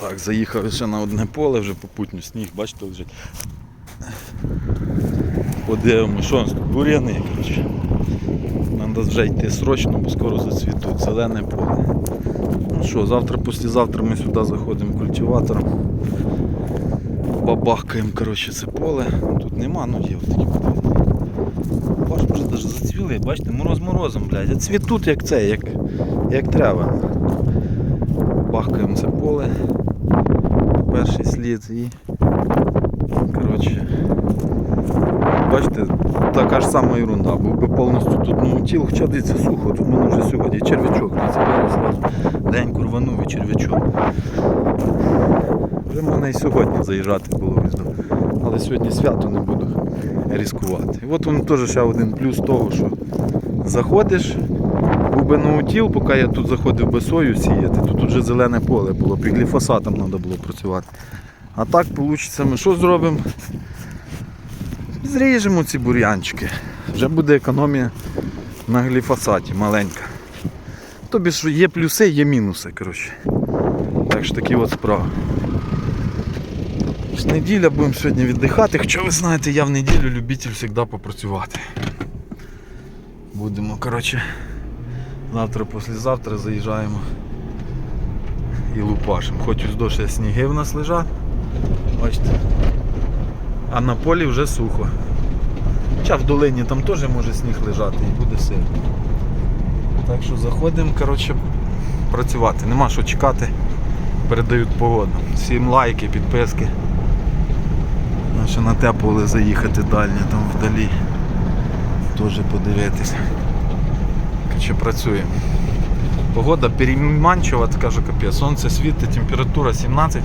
Так, заїхав ще на одне поле, вже попутню сніг, бачите, лежить. Подивимось, що бур'яни. Треба вже йти срочно, бо скоро зацвітуть. Зелене поле. Ну що, завтра, післязавтра ми сюди заходимо культиватором. Бабахкаємо коротше, це поле. Тут нема, ну є такі бур'яни. Бач, вже навіть зацвіли, бачите, мороз морозом, блядь. А цвітуть як це, як, як треба. Бахкаємо це поле. Перший слід і. Коротше. Бачите, така ж сама ерунда. Був би повністю тут ну, тіл, хоча дивіться сухо, тут мене вже сьогодні черв'ячок, день курванув і черв'ячок. Вже можна і сьогодні заїжджати було визнав. Але сьогодні свято не буду ризикувати. І от він теж ще один плюс того, що заходиш, би ноутіл, поки я тут заходив би сою сіяти, тут вже зелене поле було, під гліфосатом треба було працювати. А так вийде, ми що зробимо? Зріжемо ці бур'янчики. Вже буде економія на гліфосаті маленька. Тобі що є плюси, є мінуси. коротше. Так що такі от справи. Неділя будемо сьогодні віддихати, хоча ви знаєте, я в неділю любитель завжди попрацювати. Будемо, коротше, завтра, післязавтра заїжджаємо і лупашимо. Хоч до сніги в нас лежать. Бачите. А на полі вже сухо. Хоча в долині там теж може сніг лежати і буде сильно. Так що заходимо, коротше, працювати. Нема що чекати. Передають погоду. Всім лайки, підписки. А ще на те поле заїхати дальнє там вдалі. Теж подивитися. Коротше, працюємо. Погода переманчива, що капець. Сонце світить, температура 17,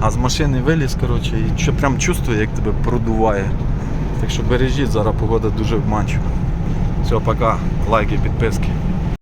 а з машини виліз, коротше, і що прям чувствує, як тебе продуває. Так що бережіть, зараз погода дуже обманчива. Все, пока, лайки, підписки.